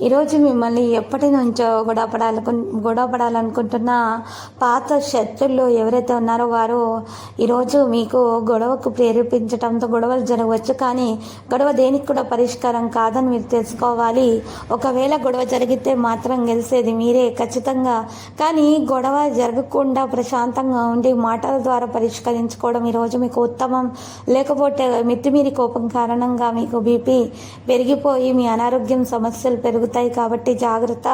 ఈరోజు మిమ్మల్ని ఎప్పటి నుంచో గొడవ పడాలకు గొడవ పడాలనుకుంటున్న పాత శత్రులు ఎవరైతే ఉన్నారో వారు ఈరోజు మీకు గొడవకు ప్రేరేపించడంతో గొడవలు జరగవచ్చు కానీ గొడవ దేనికి కూడా పరిష్కారం కాదని మీరు తెలుసుకోవాలి. ఒకవేళ గొడవ జరిగితే మాత్రం గెలిచేది మీరే ఖచ్చితంగా. కానీ గొడవ జరగకుండా ప్రశాంతంగా ఉండి మాటల ద్వారా పరిష్కరించుకోవడం ఈరోజు మీకు ఉత్తమం. లేకపోతే మితిమీరి కోపం కారణంగా మీకు బీపీ పెరిగిపోయి మీ అనారోగ్యం సమస్యలు పెరుగుతాయి కాబట్టి జాగ్రత్త.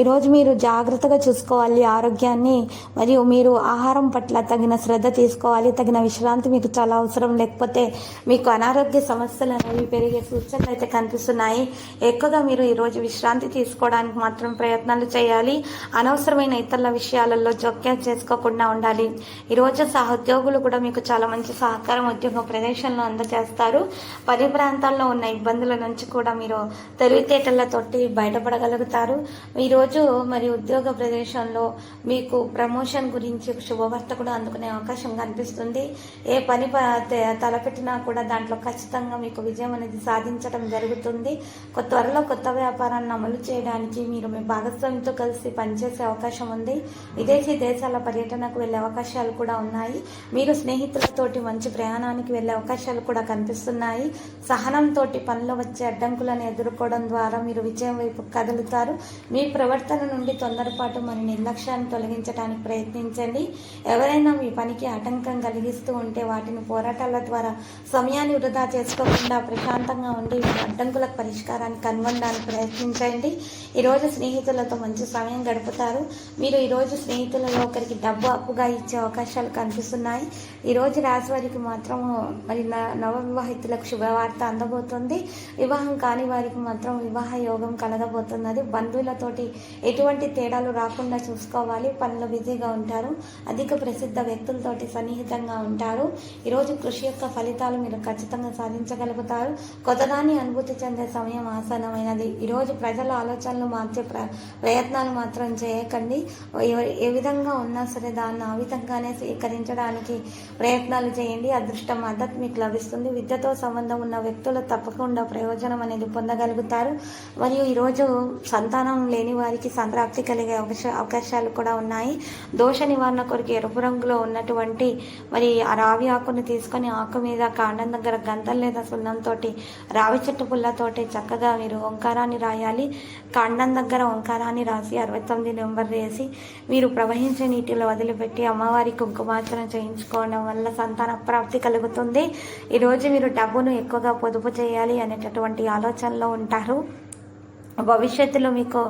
ఈరోజు మీరు జాగ్రత్తగా చూసుకోవాలి ఆరోగ్యాన్ని మరియు మీరు ఆహారం పట్ల తగిన శ్రద్ధ తీసుకోవాలి తగిన విశ్రాంతి మీకు చాలా అవసరం. లేకపోతే మీకు అనారోగ్య సమస్యలు అనేవి పెరిగే సూచనలు అయితే కనిపిస్తున్నాయి. ఎక్కువగా మీరు ఈరోజు విశ్రాంతి తీసుకోవడానికి మాత్రం ప్రయత్నాలు చేయాలి. అనవసరమైన ఇతరుల విషయాలలో జోక్యం చేసుకోకుండా ఉండాలి. ఈరోజు సహోద్యోగులు కూడా మీకు చాలా మంచి సహకారం ఉద్యోగ ప్రదేశంలో అందజేస్తారు. పని ప్రాంతాల్లో ఉన్న ఇబ్బందుల నుంచి కూడా మీరు తెలివితేటలతోటి బయటపడగలుగుతారు. ఈరోజు మరి ఉద్యోగ ప్రదేశంలో మీకు ప్రమోషన్ గురించి శుభవార్త కూడా అందుకునే అవకాశం కనిపిస్తుంది. ఏ పని తలపెట్టినా కూడా దాంట్లో ఖచ్చితంగా మీకు విజయం అనేది సాధించడం జరుగుతుంది. కొత్త త్వరలో కొత్త వ్యాపారాన్ని అమలు చేయడానికి మీరు మీ భాగస్వామితో కలిసి పనిచేసే అవకాశం ఉంది. విదేశీ దేశాల పర్యటనకు వెళ్ళే అవకాశాలు కూడా ఉన్నాయి. మీరు స్నేహితులతోటి మంచి ప్రయాణానికి వెళ్ళే అవకాశాలు కూడా కనిపిస్తున్నాయి. సహనంతో పనిలో వచ్చే అడ్డంకులను ఎదుర్కోవడం ద్వారా మీరు విజయం వైపు కదులుతారు. మీ ప్రవర్తన నుండి తొందరపాటు మరి నిర్లక్ష్యాన్ని తొలగించడానికి ప్రయత్నించండి. ఎవరైనా మీ పనికి ఆటంకం కలిగిస్తూ ఉంటే వాటిని పోరాటాల ద్వారా సమయాన్ని వృధా చేసుకోకుండా ప్రశాంతంగా ఉండి అడ్డంకులకు పరిష్కారాన్ని కనుగొనడానికి ప్రయత్నించండి. ఈరోజు స్నేహితులతో మంచి సమయం గడుపుతారు. మీరు ఈరోజు స్నేహితులలో ఒకరికి డబ్బు అప్పుగా ఇచ్చే అవకాశాలు కనిపిస్తున్నాయి. ఈరోజు రాశి వారికి మాత్రం మరి నవ వివాహితులకు శుభవార్త అందబోతుంది. వివాహం కాని వారికి మాత్రం వివాహ యోగం కలగబోతున్నది బంధువులతోటి ఎటువంటి తేడాలు రాకుండా చూసుకోవాలి. పనులు బిజీగా ఉంటారు. అధిక ప్రసిద్ధ వ్యక్తులతోటి సన్నిహితంగా ఉంటారు. ఈరోజు కృషి యొక్క ఫలితాలు మీరు ఖచ్చితంగా సాధించగలుగుతారు. కొత్తదాన్ని అనుభూతి చెందే సమయం ఆసనమైనది ఈరోజు ప్రజల ఆలోచనలు మార్చే ప్ర ప్రయత్నాలు మాత్రం చేయకండి. ఏ- ఏ విధంగా ఉన్నా సరే దాన్ని ఆ విధంగానే స్వీకరించడానికి ప్రయత్నాలు చేయండి. అదృష్టం మద్దతు మీకు లభిస్తుంది. విద్యతో సంబంధం ఉన్న వ్యక్తులు తప్పకుండా ప్రయోజనం అనేది పొందగలుగుతారు. మరియు ఈరోజు సంతానం లేని వారికి సంతృప్తి కలిగే అవకాశ- అవకాశాలు కూడా ఉన్నాయి. దోష నివారణ కొరకు ఎరుపు రంగులో ఉన్నటువంటి మరి ఆ రావి ఆకును తీసుకొని ఆకు మీద కాండం దగ్గర గంధం లేదా సున్నంతో రావి చెట్టు పుల్లతోటి చక్కగా మీరు ఓంకారాన్ని రాయాలి. కాండం దగ్గర ఓంకారాన్ని రాసి అరవై తొమ్మిది నెంబర్ వేసి మీరు ప్రవహించే నీటిలో వదిలిపెట్టి అమ్మవారి కుంకుమార్చన చేయించుకోవడం వల్ల సంతాన ప్రాప్తి కలుగుతుంది. ఈరోజు మీరు డబ్బును ఎక్కువగా పొదుపు చేయాలి అనేటటువంటి ఆలోచనలో ఉంటారు. భవిష్యత్తులో మీకు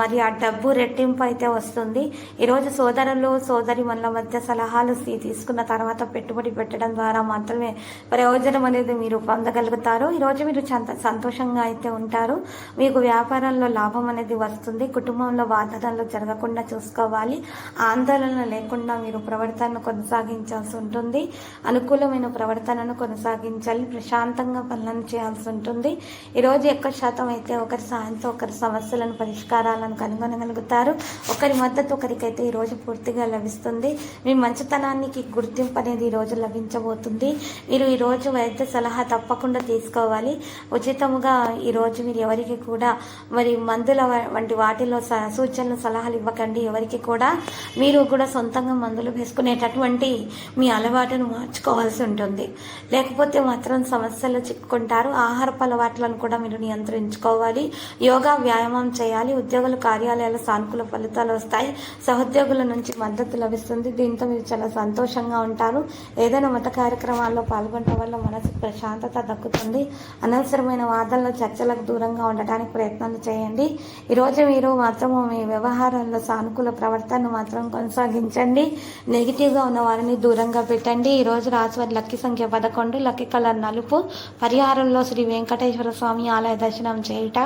మరి ఆ డబ్బు రెట్టింపు అయితే వస్తుంది. ఈరోజు సోదరులు సోదరి మనల మధ్య సలహాలు తీసుకున్న తర్వాత పెట్టుబడి పెట్టడం ద్వారా మాత్రమే ప్రయోజనం అనేది మీరు పొందగలుగుతారు. ఈరోజు మీరు చంత సంతోషంగా అయితే ఉంటారు. మీకు వ్యాపారంలో లాభం అనేది వస్తుంది. కుటుంబంలో బాధనలు జరగకుండా చూసుకోవాలి. ఆందోళన లేకుండా మీరు ప్రవర్తనను కొనసాగించాల్సి ఉంటుంది. అనుకూలమైన ప్రవర్తనను కొనసాగించాలి. ప్రశాంతంగా పనులను చేయాల్సి ఉంటుంది. ఈరోజు ఎక్కువ శాతం అయితే ఒకరి సహాయంతో ఒకరి సమస్యలను పరిష్కారాలను కనుగొనగలుగుతారు. ఒకరి మద్దతు ఒకరికైతే ఈరోజు పూర్తిగా లభిస్తుంది. మీ మంచితనానికి గుర్తింపు అనేది ఈరోజు లభించబోతుంది. మీరు ఈరోజు వైద్య సలహా తప్పకుండా తీసుకోవాలి. ఉచితముగా ఈరోజు మీరు ఎవరికి కూడా మరి మందుల వంటి వాటిలో స- సూచనలు సలహాలు ఇవ్వకండి. ఎవరికి కూడా మీరు కూడా సొంతంగా మందులు వేసుకునేటటువంటి మీ అలవాటును మార్చుకోవాల్సి ఉంటుంది. లేకపోతే మాత్రం సమస్యలు చిక్కుకుంటారు. ఆహారపు అలవాట్లను కూడా మీరు నియంత్రించుకోవాలి. యోగా వ్యాయామం చేయాలి ఉద్యోగుల కార్యాలయాల సానుకూల ఫలితాలు వస్తాయి సహోద్యోగుల నుంచి మద్దతు లభిస్తుంది. దీంతో మీరు చాలా సంతోషంగా ఉంటారు. ఏదైనా మత కార్యక్రమాల్లో పాల్గొనడం వల్ల మనసు ప్రశాంతత దక్కుతుంది. అనవసరమైన వాదనలు చర్చలకు దూరంగా ఉండటానికి ప్రయత్నాలు చేయండి. ఈరోజు మీరు మాత్రం మీ వ్యవహారంలో సానుకూల ప్రవర్తనను మాత్రం కొనసాగించండి. నెగిటివ్గా ఉన్న వారిని దూరంగా పెట్టండి. ఈరోజు రాజువారి లక్కీ సంఖ్య పదకొండు లక్కీ కలర్ నలుపు. పరిహారంలో శ్రీ వెంకటేశ్వర స్వామి ఆలయ దర్శనం చేయుట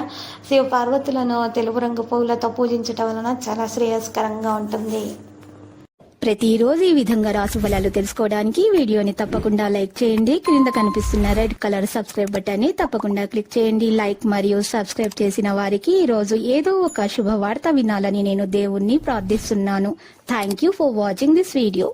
శివ పార్వతులను తెలుపు రంగు పువ్వులతో పూజించటం వలన చాలా శ్రేయస్కరంగా ఉంటుంది. ప్రతిరోజు ఈ విధంగా రాశి ఫలాలు తెలుసుకోవడానికి వీడియోని తప్పకుండా లైక్ చేయండి. క్రింద కనిపిస్తున్న రెడ్ కలర్ సబ్స్క్రైబ్ బటన్ని తప్పకుండా క్లిక్ చేయండి. లైక్ మరియు సబ్స్క్రైబ్ చేసిన వారికి ఈ రోజు ఏదో ఒక శుభవార్త వినాలని నేను దేవుణ్ణి ప్రార్థిస్తున్నాను. Thank you for watching this video